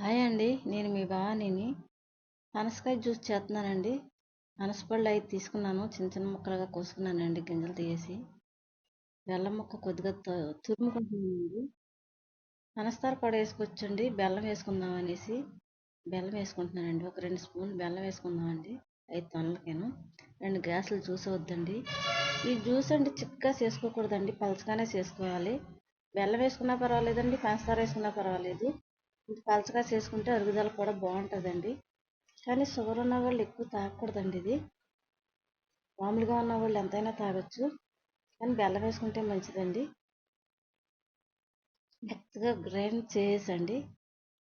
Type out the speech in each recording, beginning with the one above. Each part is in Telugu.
హాయ్ అండి. నేను మీ భవానీని. పనసకాయ జ్యూస్ చేస్తున్నానండి. పనసపళ్ళు అయితే తీసుకున్నాను. చిన్న చిన్న ముక్కలుగా కోసుకున్నానండి గింజలు తీసి బెల్లం ముక్క కొద్దిగా తురుముకుంటున్నానండి. పనసతార కూడా వేసుకోవచ్చండి. బెల్లం వేసుకుందాం అనేసి బెల్లం వేసుకుంటున్నానండి. ఒక రెండు స్పూన్లు బెల్లం వేసుకుందామండి. ఐదు తొనలకేను రెండు గ్లాసులు జ్యూస్ వద్దండి. ఈ జ్యూస్ అండి చిక్కగా చేసుకోకూడదండి. పలచగానే చేసుకోవాలి. బెల్లం వేసుకున్నా పర్వాలేదండి. పంచదార వేసుకున్నా పర్వాలేదు. పలచగా చేసుకుంటే అరుగుదల కూడా బాగుంటుందండి. కానీ షుగర్ ఉన్న వాళ్ళు ఎక్కువ తాగకూడదండి ఇది. మామూలుగా ఉన్న వాళ్ళు ఎంతైనా తాగొచ్చు. కానీ బెల్లం వేసుకుంటే మంచిదండి. మెత్తగా గ్రైండ్ చేసండి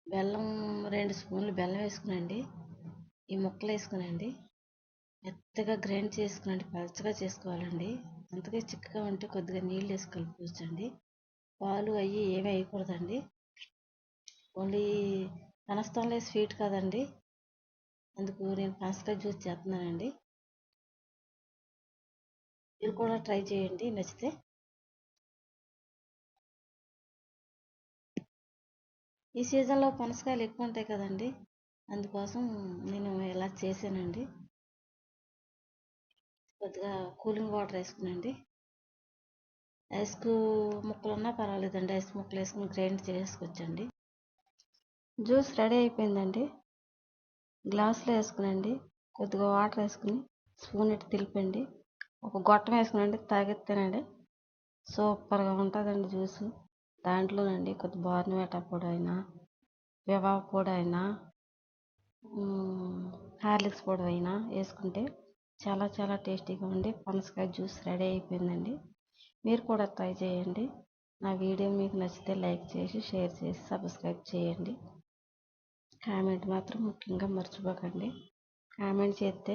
బెల్లం రెండు స్పూన్లు బెల్లం వేసుకునండి. ఈ ముక్కలు వేసుకునండి. మెత్తగా గ్రైండ్ చేసుకునండి. పలచగా చేసుకోవాలండి. అంతగా చిక్కగా ఉంటే కొద్దిగా నీళ్ళు వేసి కలుపుకోవచ్చండి. పాలు అవి ఏమీ వేయకూడదండి. ఓన్లీ పనసతంలే స్వీట్ కదండి. అందుకు నేను పనసకాయ జ్యూస్ చేస్తున్నానండి. మీరు కూడా ట్రై చేయండి నచ్చితే. ఈ సీజన్లో పనసకాయలు ఎక్కువ ఉంటాయి కదండి అందుకోసం నేను ఇలా చేశానండి. కొద్దిగా కూలింగ్ వాటర్ వేసుకునండి. ఐస్ ముక్కలు ఉన్నా పర్వాలేదండి ఐస్ ముక్కలు వేసుకుని గ్రైండ్ చేసుకోవచ్చండి జ్యూస్ రెడీ అయిపోయిందండి. గ్లాసులో వేసుకునండి. కొద్దిగా వాటర్ వేసుకుని స్పూన్ ఇటు తిలిపండి. ఒక గొట్టం వేసుకునండి తాగితేనండి సూపర్గా ఉంటుందండి జ్యూస్. దాంట్లోనండి కొద్ది బార్నవేటా పొడి అయినా వివా పొడి అయినా హార్లిక్స్ పొడి అయినా వేసుకుంటే చాలా చాలా టేస్టీగా ఉండి పనసకాయ జ్యూస్ రెడీ అయిపోయిందండి. మీరు కూడా ట్రై చేయండి. నా వీడియో మీకు నచ్చితే లైక్ చేసి షేర్ చేసి సబ్స్క్రైబ్ చేయండి. కామెంట్ మాత్రం ముఖ్యంగా మర్చిపోకండి. కామెంట్ చేస్తే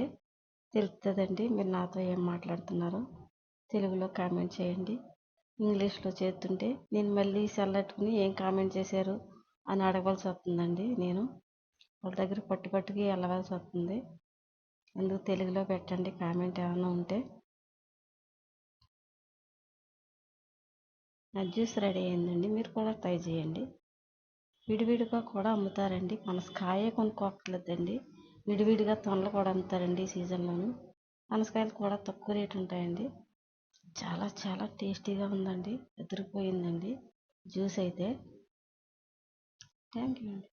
తెలుస్తుందండి మీరు నాతో ఏం మాట్లాడుతున్నారో? తెలుగులో కామెంట్ చేయండి. ఇంగ్లీష్లో చేస్తుంటే నేను మళ్ళీ సెల్లెట్టుకుని ఏం కామెంట్ చేశారు అని అడగవలసి వస్తుందండి నేను. వాళ్ళ దగ్గర పట్టు పట్టుకి వెళ్ళవలసి వస్తుంది. అందుకు తెలుగులో పెట్టండి. కామెంట్ ఏమైనా ఉంటే. నా జ్యూస్ రెడీ అయిందండి. మీరు కూడా ట్రై చేయండి. విడివిడిగా కూడా అమ్ముతారండి. పనసకాయే కొనుక్కోక్కర్లేదండి. విడివిడిగా తొనలు కూడా అమ్ముతారండి ఈ సీజన్లోను. పనసకాయలు కూడా తక్కువ రేటు ఉంటాయండి. చాలా చాలా టేస్టీగా ఉందండి. ఎదిరిపోయిందండి. జ్యూస్ అయితే. థ్యాంక్ యూ అండి.